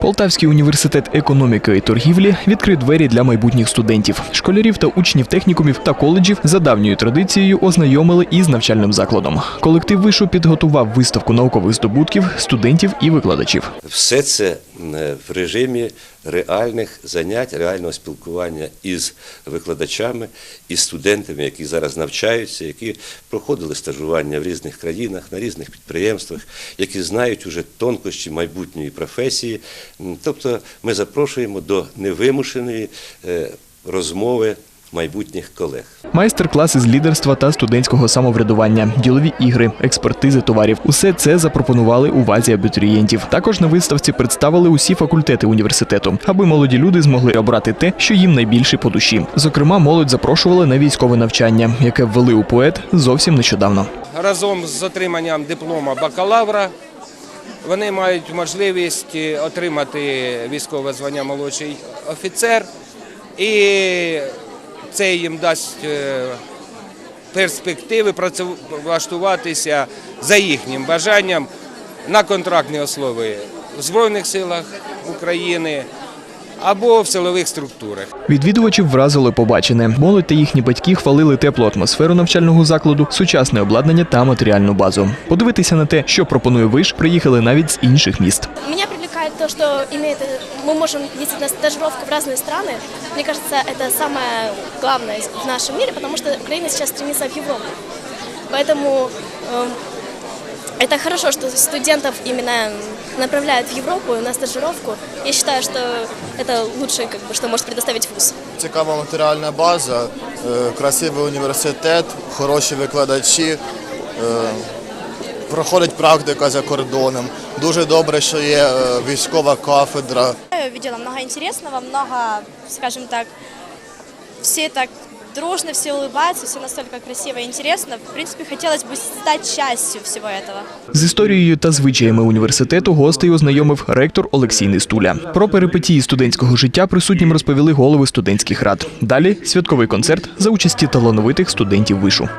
Полтавський університет економіки і торгівлі відкрив двері для майбутніх студентів, школярів та учнів технікумів та коледжів за давньою традицією ознайомили із навчальним закладом. Колектив вишу підготував виставку наукових здобутків студентів і викладачів. Все це в режимі реальних занять, реального спілкування із викладачами, із студентами, які зараз навчаються, які проходили стажування в різних країнах, на різних підприємствах, які знають уже тонкощі майбутньої професії. Тобто ми запрошуємо до невимушеної е, розмови майбутніх колег. Майстер-класи з лідерства та студентського самоврядування, ділові ігри, експертизи товарів. Усе це запропонували увазі абітурієнтів. Також на виставці представили усі факультети університету, аби молоді люди змогли обрати те, що їм найбільше по душі. Зокрема, молодь запрошували на військове навчання, яке ввели у поет зовсім нещодавно. разом з отриманням диплома бакалавра вони мають можливість е, отримати військове звання молодший офіцер, і це їм дасть е, перспективи працевлаштуватися за їхнім бажанням на контрактні основи в Збройних силах України або в силових структурах. Відвідувачів вразило побачене. Молодь та їхні батьки хвалили теплу атмосферу навчального закладу, сучасне обладнання та матеріальну базу. Подивитися на те, що пропонує виш, приїхали навіть з інших міст. Меня привлекает то, что имеет, мы можем ездить на стажировку в разные страны. Мне кажется, это самое главное в нашем мире, потому что Украина сейчас стремится в Европу. Поэтому эм, это хорошо, что студентов именно направляют в Европу на стажировку. Я считаю, что это лучшее, как бы, что может предоставить вуз. Цікава матеріальна база, е, красивий університет, хороші викладачі, е, проходить практика за кордоном. Дуже добре, що є е, військова кафедра. Я видела много интересного, много, скажем так, все так дружно, все улыбаются, все настолько красиво и интересно. В принципе, хотелось бы стать частью всего этого. З історією та звичаями університету гостей ознайомив ректор Олексій Нестуля. Про перипетії студентського життя присутнім розповіли голови студентських рад. Далі святковий концерт за участі талановитих студентів вишу.